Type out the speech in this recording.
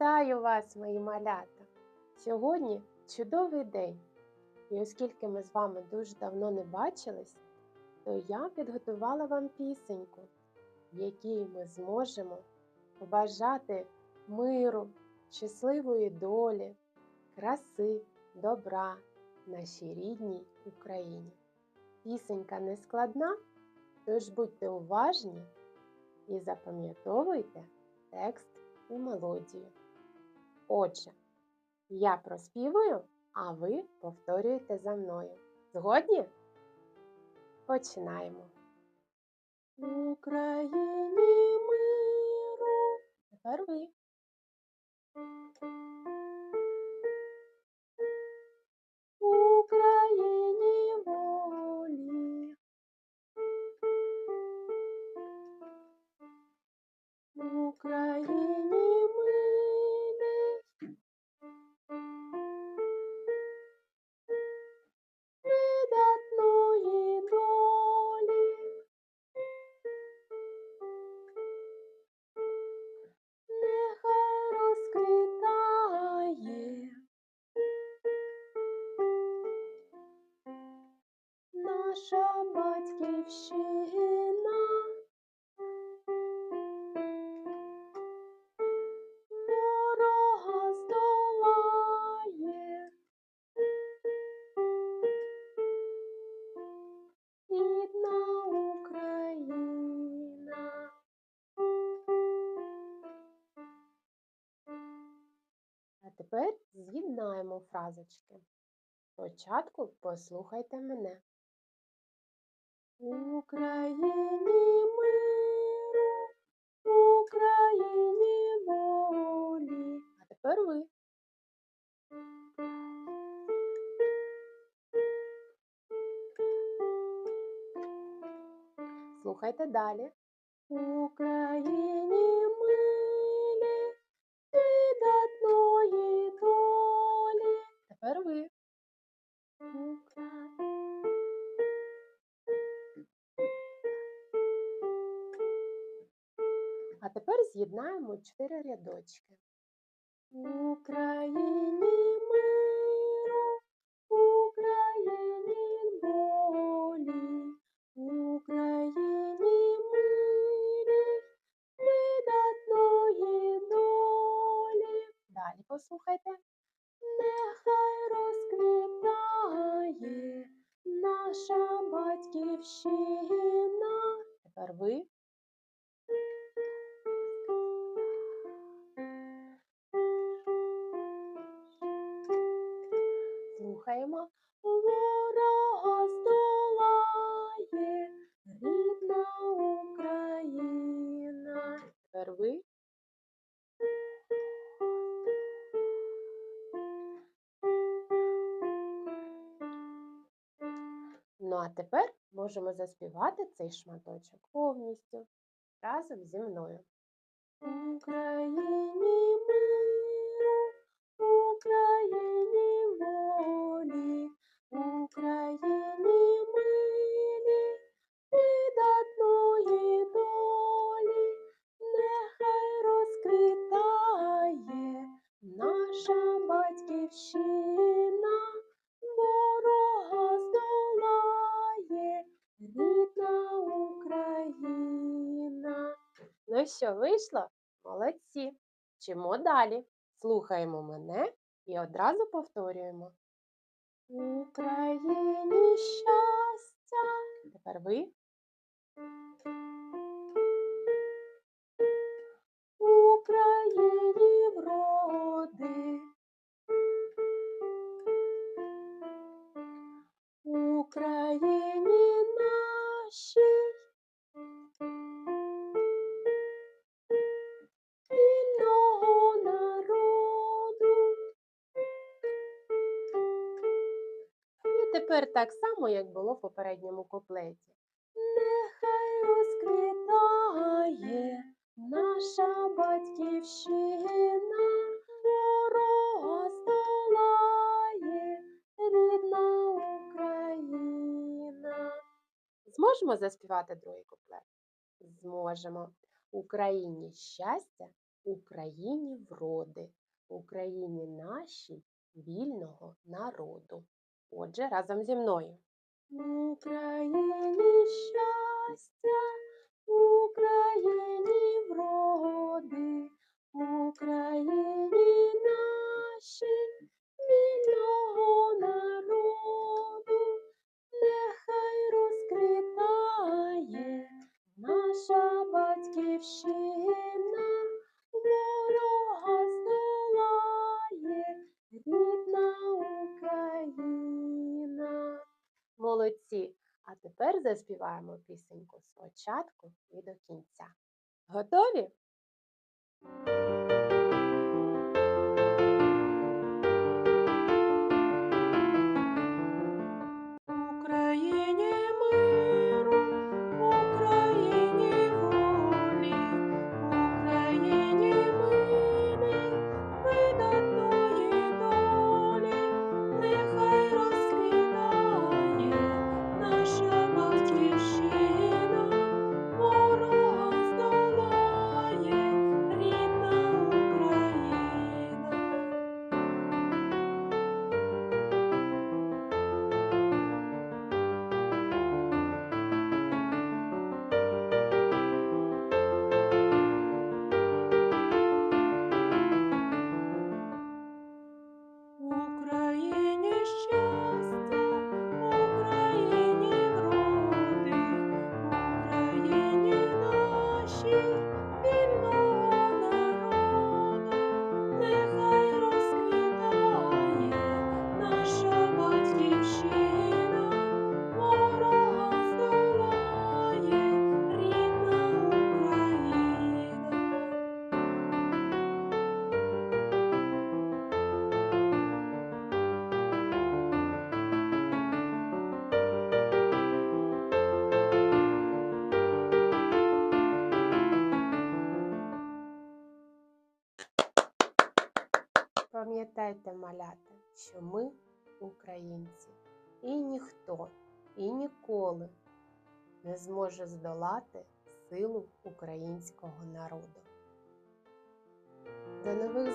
Вітаю вас, мої малята! Сьогодні чудовий день. І оскільки ми з вами дуже давно не бачились, то я підготувала вам пісеньку, в якій ми зможемо побажати миру, щасливої долі, краси, добра нашій рідній Україні. Пісенька не складна, тож будьте уважні і запам'ятовуйте текст і мелодію. Отже, я проспівую, а ви повторюєте за мною. Згодні? Починаємо. В Україні миру. Тепер ви. Наша батьківщина. Ворога здолає. Україна. Тепер з'єднаємо фразочки. Спочатку послухайте мене. Україні миру, Україні волі. А тепер ви. Слухайте далі. Україні милі, видатної долі. Тепер ви. З'єднаємо чотири рядочки. Україні миру, Україні волі, Україні мирі, видатної долі. Далі послухайте. Нехай розквітає наша батьківщина. Тепер ви. Слухаємо. Ворога здолає рідна Україна. Тепер ви. Ну а тепер можемо заспівати цей шматочок повністю разом зі мною. Україні наша батьківщина, ворога здолає рідна Україна. Ну що, вийшло? Молодці! Вчимо далі. Слухаємо мене і одразу повторюємо. Україні щастя. Тепер ви. Україні вроди. Тепер так само, як було в попередньому куплеті. Нехай розквітає наша батьківщина, ворога здолає рідна Україна. Зможемо заспівати другий куплет? Зможемо. Україні щастя, Україні вроди, Україні нашій вільного народу. Отже, разом зі мною. Україні щастя, Україні вроди, Україні Молодці! А тепер заспіваємо пісеньку спочатку і до кінця. Готові? Пам'ятайте, малята, що ми українці, і ніхто, і ніколи не зможе здолати силу українського народу. До нових